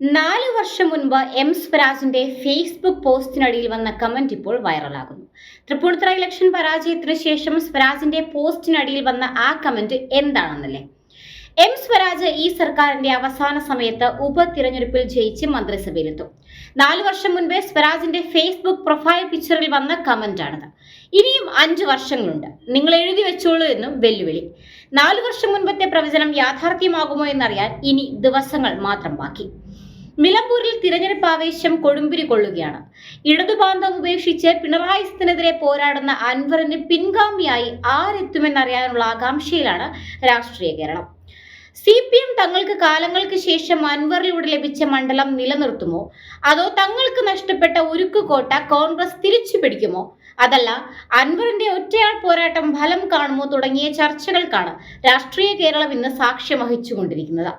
നാല് വർഷം മുൻപ് എം സ്വരാജിന്റെ ഫേസ്ബുക്ക് പോസ്റ്റിനടിയിൽ വന്ന കമന്റ് ഇപ്പോൾ വൈറലാകുന്നു. തൃപ്പൂണിത്തുറ ഇലക്ഷൻ പരാജയത്തിന് ശേഷം സ്വരാജിന്റെ പോസ്റ്റിനടിയിൽ വന്ന ആ കമന്റ് എന്താണെന്നല്ലേ? എം സ്വരാജ് ഈ സർക്കാരിന്റെ അവസാന സമയത്ത് ഉപതിരഞ്ഞെടുപ്പിൽ ജയിച്ച് മന്ത്രിസഭയിലെത്തും. നാലു വർഷം മുൻപേ സ്വരാജിന്റെ ഫേസ്ബുക്ക് പ്രൊഫൈൽ പിക്ചറിൽ വന്ന കമന്റാണിത്. ഇനിയും അഞ്ചു വർഷങ്ങളുണ്ട്. നിങ്ങൾ എഴുതി വെച്ചോളൂ എന്നും വെല്ലുവിളി. നാലു വർഷം മുൻപത്തെ പ്രവചനം യാഥാർത്ഥ്യമാകുമോ എന്നറിയാൻ ഇനി ദിവസങ്ങൾ മാത്രം ബാക്കി. നിലമ്പൂരിൽ തിരഞ്ഞെടുപ്പ് ആവേശം കൊടുമ്പിരി കൊള്ളുകയാണ്. ഇടതുബാന്ധം ഉപേക്ഷിച്ച് പിണറായി സത്തിനെതിരെ പോരാടുന്ന അൻവറിന് പിൻഗാമിയായി ആരെത്തുമെന്നറിയാനുള്ള ആകാംക്ഷയിലാണ് രാഷ്ട്രീയ കേരളം. സി പി എം തങ്ങൾക്ക് കാലങ്ങൾക്ക് ശേഷം അൻവറിലൂടെ ലഭിച്ച മണ്ഡലം നിലനിർത്തുമോ? അതോ തങ്ങൾക്ക് നഷ്ടപ്പെട്ട ഉരുക്കുകോട്ട കോൺഗ്രസ് തിരിച്ചു പിടിക്കുമോ അതല്ല അൻവറിന്റെ ഒറ്റയാൾ പോരാട്ടം ഫലം കാണുമോ തുടങ്ങിയ ചർച്ചകൾക്കാണ് രാഷ്ട്രീയ കേരളം ഇന്ന് സാക്ഷ്യം വഹിച്ചുകൊണ്ടിരിക്കുന്നത്.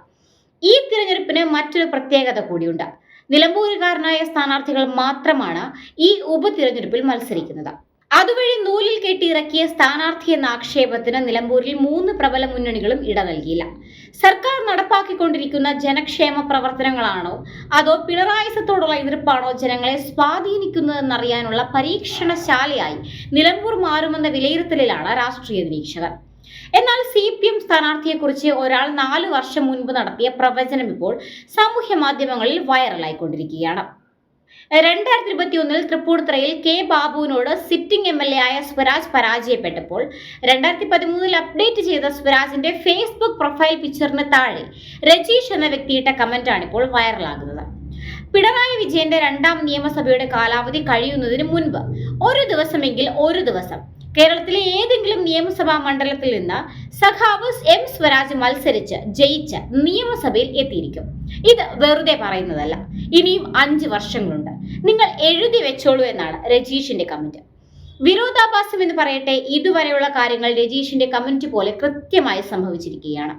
ഈ തിരഞ്ഞെടുപ്പിന് മറ്റൊരു പ്രത്യേകത കൂടിയുണ്ട്. നിലമ്പൂരുകാരനായ സ്ഥാനാർത്ഥികൾ മാത്രമാണ് ഈ ഉപതിരഞ്ഞെടുപ്പിൽ മത്സരിക്കുന്നത്. അതുവഴി നൂലിൽ കെട്ടിയിറക്കിയ സ്ഥാനാർത്ഥി എന്ന ആക്ഷേപത്തിന് നിലമ്പൂരിൽ മൂന്ന് പ്രബല മുന്നണികളും ഇട നൽകിയില്ല. സർക്കാർ നടപ്പാക്കിക്കൊണ്ടിരിക്കുന്ന ജനക്ഷേമ പ്രവർത്തനങ്ങളാണോ അതോ പിണറായിസത്തോടുള്ള എതിർപ്പാണോ ജനങ്ങളെ സ്വാധീനിക്കുന്നതെന്നറിയാനുള്ള പരീക്ഷണശാലയായി നിലമ്പൂർ മാറുമെന്ന വിലയിരുത്തലിലാണ് രാഷ്ട്രീയ നിരീക്ഷകർ. എന്നാൽ സി പി എം സ്ഥാനാർത്ഥിയെക്കുറിച്ച് ഒരാൾ നാല് വർഷം മുൻപ് നടത്തിയ പ്രവചനം ഇപ്പോൾ സാമൂഹ്യ മാധ്യമങ്ങളിൽ വൈറലായിക്കൊണ്ടിരിക്കുകയാണ്. രണ്ടായിരത്തി ഇരുപത്തി ഒന്നിൽ തൃപ്പൂണിത്തുറയിൽ കെ ബാബുവിനോട് സിറ്റിംഗ് എം എൽ എ ആയ സ്വരാജ് പരാജയപ്പെട്ടപ്പോൾ രണ്ടായിരത്തി പതിമൂന്നിൽ അപ്ഡേറ്റ് ചെയ്ത സ്വരാജിന്റെ ഫേസ്ബുക്ക് പ്രൊഫൈൽ പിക്ചറിന് താഴെ രജീഷ് എന്ന വ്യക്തിയിട്ട കമന്റാണ് ഇപ്പോൾ വൈറലാകുന്നത്. പിണറായി വിജയന്റെ രണ്ടാം നിയമസഭയുടെ കാലാവധി കഴിയുന്നതിന് മുൻപ്. ഒരു ദിവസമെങ്കിൽ ഒരു ദിവസം. കേരളത്തിലെ ഏതെങ്കിലും നിയമസഭാ മണ്ഡലത്തിൽ നിന്ന് സഖാവ് എം സ്വരാജ് മത്സരിച്ച് ജയിച്ച് നിയമസഭയിൽ എത്തിയിരിക്കും. ഇത് വെറുതെ പറയുന്നതല്ല. ഇനിയും അഞ്ച് വർഷങ്ങളുണ്ട്. നിങ്ങൾ എഴുതി വെച്ചോളൂ എന്നാണ് രജീഷിന്റെ കമന്റ്. വിരോധാഭാസം എന്ന് പറയട്ടെ ഇതുവരെയുള്ള കാര്യങ്ങൾ രജീഷിന്റെ കമന്റ് പോലെ കൃത്യമായി സംഭവിച്ചിരിക്കുകയാണ്.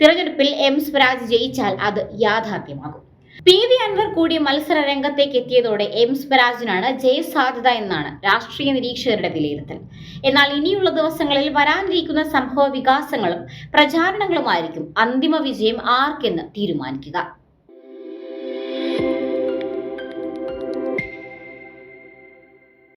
തിരഞ്ഞെടുപ്പിൽ എം സ്വരാജ് ജയിച്ചാൽ അത് യാഥാർത്ഥ്യമാകും. പി വി അൻവർ കൂടി മത്സര രംഗത്തേക്ക് എത്തിയതോടെ എം സ്വരാജിനാണ് ജയസാധ്യത എന്നാണ് രാഷ്ട്രീയ നിരീക്ഷകരുടെ വിലയിരുത്തൽ. എന്നാൽ ഇനിയുള്ള ദിവസങ്ങളിൽ വരാനിരിക്കുന്ന സംഭവ വികാസങ്ങളും പ്രചാരണങ്ങളുമായിരിക്കും അന്തിമ വിജയം ആർക്കെന്ന് തീരുമാനിക്കുക.